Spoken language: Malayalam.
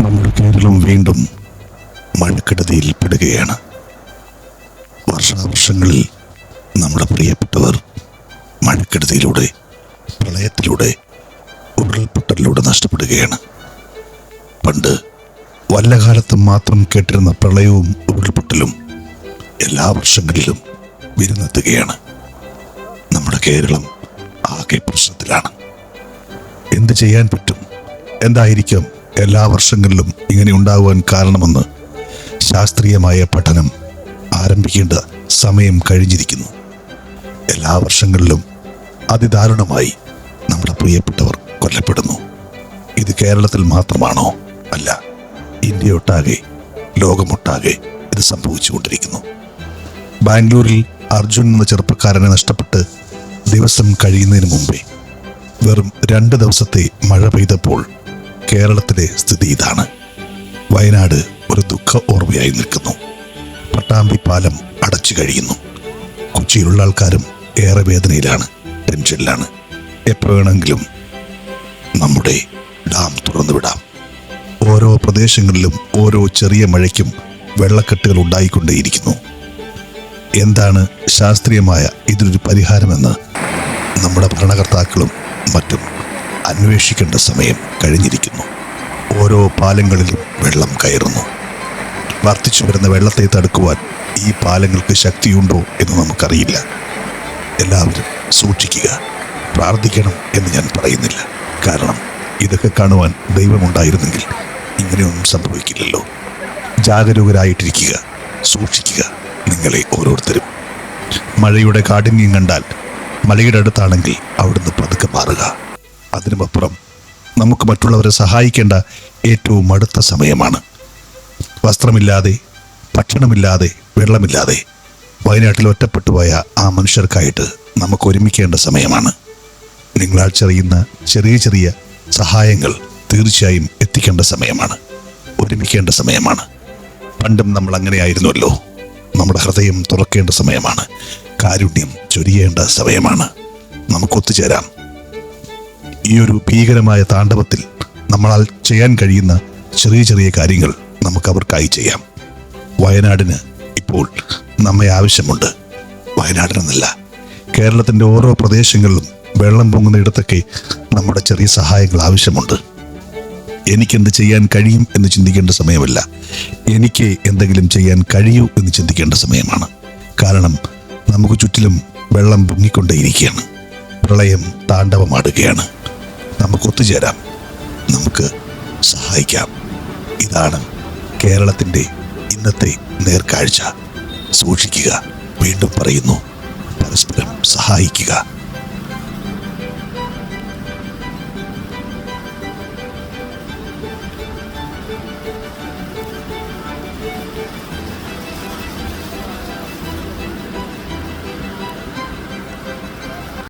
നമ്മുടെ കേരളം വീണ്ടും മഴക്കെടുതിയിൽ പെടുകയാണ് വർഷാവർഷങ്ങളിൽ നമ്മുടെ പ്രിയപ്പെട്ടവർ മഴക്കെടുതിയിലൂടെ പ്രളയത്തിലൂടെ ഉരുൾപൊട്ടലിലൂടെ നഷ്ടപ്പെടുകയാണ്. പണ്ട് വല്ല കാലത്ത് മാത്രം കേട്ടിരുന്ന പ്രളയവും ഉരുൾപൊട്ടലും എല്ലാ വർഷങ്ങളിലും വിരുന്നെത്തുകയാണ്. നമ്മുടെ കേരളം ആകെ പ്രശ്നത്തിലാണ്. എന്ത് ചെയ്യാൻ പറ്റും? എന്തായിരിക്കും? എല്ലാ വർഷങ്ങളിലും ഇങ്ങനെ ഉണ്ടാകുവാൻ കാരണമെന്ന് ശാസ്ത്രീയമായ പഠനം ആരംഭിക്കേണ്ട സമയം കഴിഞ്ഞിരിക്കുന്നു. എല്ലാ വർഷങ്ങളിലും അതിദാരുണമായി നമ്മുടെ പ്രിയപ്പെട്ടവർ കൊല്ലപ്പെടുന്നു. ഇത് കേരളത്തിൽ മാത്രമാണോ അല്ല ഇന്ത്യയൊട്ടാകെ ലോകമൊട്ടാകെ ഇത് സംഭവിച്ചുകൊണ്ടിരിക്കുന്നു. ബാംഗ്ലൂരിൽ അർജുൻ എന്ന ചെറുപ്പക്കാരനെ നഷ്ടപ്പെട്ട് ദിവസം കഴിയുന്നതിന് മുമ്പേ വെറും രണ്ട് ദിവസത്തെ മഴ പെയ്തപ്പോൾ കേരളത്തിലെ സ്ഥിതി ഇതാണ്. വയനാട് ഒരു ദുഃഖ ഓർമ്മയായി നിൽക്കുന്നു. പട്ടാമ്പി പാലം അടച്ചു കഴിയുന്നു. കൊച്ചിയിലുള്ള ആൾക്കാരും ഏറെ വേദനയിലാണ് ടെൻഷനിലാണ്. എപ്പോൾ വേണമെങ്കിലും നമ്മുടെ ഡാം തുറന്നു വിടാം. ഓരോ പ്രദേശങ്ങളിലും ഓരോ ചെറിയ മഴയ്ക്കും വെള്ളക്കെട്ടുകൾ ഉണ്ടായിക്കൊണ്ടേയിരിക്കുന്നു. എന്താണ് ശാസ്ത്രീയമായ ഇതിനൊരു പരിഹാരമെന്ന് നമ്മുടെ ഭരണകർത്താക്കളും മറ്റും അന്വേഷിക്കേണ്ട സമയം കഴിഞ്ഞിരിക്കുന്നു. ഓരോ പാലങ്ങളിലും വെള്ളം കയറുന്നു. വർദ്ധിച്ചു വരുന്ന വെള്ളത്തെ തടുക്കുവാൻ ഈ പാലങ്ങൾക്ക് ശക്തിയുണ്ടോ എന്ന് നമുക്കറിയില്ല. എല്ലാവരും സൂക്ഷിക്കുക. പ്രാർത്ഥിക്കണം എന്ന് ഞാൻ പറയുന്നില്ല. കാരണം ഇതൊക്കെ കാണുവാൻ ദൈവമുണ്ടായിരുന്നെങ്കിൽ ഇങ്ങനെയൊന്നും സംഭവിക്കില്ലല്ലോ. ജാഗരൂകരായിട്ടിരിക്കുക. സൂക്ഷിക്കുക. നിങ്ങളെ ഓരോരുത്തരും. മഴയുടെ കാഠിന്യം കണ്ടാൽ മലയുടെ അടുത്താണെങ്കിൽ അവിടുന്ന് പതുക്കെ മാറുക. അതിനുമപ്പുറം നമുക്ക് മറ്റുള്ളവരെ സഹായിക്കേണ്ട ഏറ്റവും അടുത്ത സമയമാണ്. വസ്ത്രമില്ലാതെ ഭക്ഷണമില്ലാതെ വെള്ളമില്ലാതെ വയനാട്ടിൽ ഒറ്റപ്പെട്ടു പോയ ആ മനുഷ്യർക്കായിട്ട് നമുക്ക് ഒരുമിക്കേണ്ട സമയമാണ്. നിങ്ങളാൽ ചെറിയുന്ന ചെറിയ ചെറിയ സഹായങ്ങൾ തീർച്ചയായും എത്തിക്കേണ്ട സമയമാണ്. ഒരുമിക്കേണ്ട സമയമാണ്. പണ്ടും നമ്മൾ അങ്ങനെയായിരുന്നല്ലോ. നമ്മുടെ ഹൃദയം തുറക്കേണ്ട സമയമാണ്. കാരുണ്യം ചൊരിയേണ്ട സമയമാണ്. നമുക്ക് ഒത്തുചേരാം. ഈ ഒരു ഭീകരമായ താണ്ഡവത്തിൽ നമ്മളാൽ ചെയ്യാൻ കഴിയുന്ന ചെറിയ ചെറിയ കാര്യങ്ങൾ നമുക്ക് അവർക്കായി ചെയ്യാം. വയനാടിന് ഇപ്പോൾ നമ്മെ ആവശ്യമുണ്ട്. വയനാടിനെന്നല്ല കേരളത്തിന്റെ ഓരോ പ്രദേശങ്ങളിലും വെള്ളം പൊങ്ങുന്ന ഇടത്തൊക്കെ നമ്മുടെ ചെറിയ സഹായങ്ങൾ ആവശ്യമുണ്ട്. എനിക്കെന്ത് ചെയ്യാൻ കഴിയും എന്ന് ചിന്തിക്കേണ്ട സമയമല്ല. എനിക്ക് എന്തെങ്കിലും ചെയ്യാൻ കഴിയൂ എന്ന് ചിന്തിക്കേണ്ട സമയമാണ്. കാരണം നമുക്ക് ചുറ്റിലും വെള്ളം പൊങ്ങിക്കൊണ്ടേയിരിക്കുകയാണ്. പ്രളയം താണ്ഡവമാടുകയാണ്. നമുക്ക് ഒത്തുചേരാം നമുക്ക് സഹായിക്കാം. ഇതാണ് കേരളത്തിന്റെ ഇന്നത്തെ നേർക്കാഴ്ച. സൂക്ഷിക്കുക വീണ്ടും പറയുന്നു പരസ്പരം സഹായിക്കുക.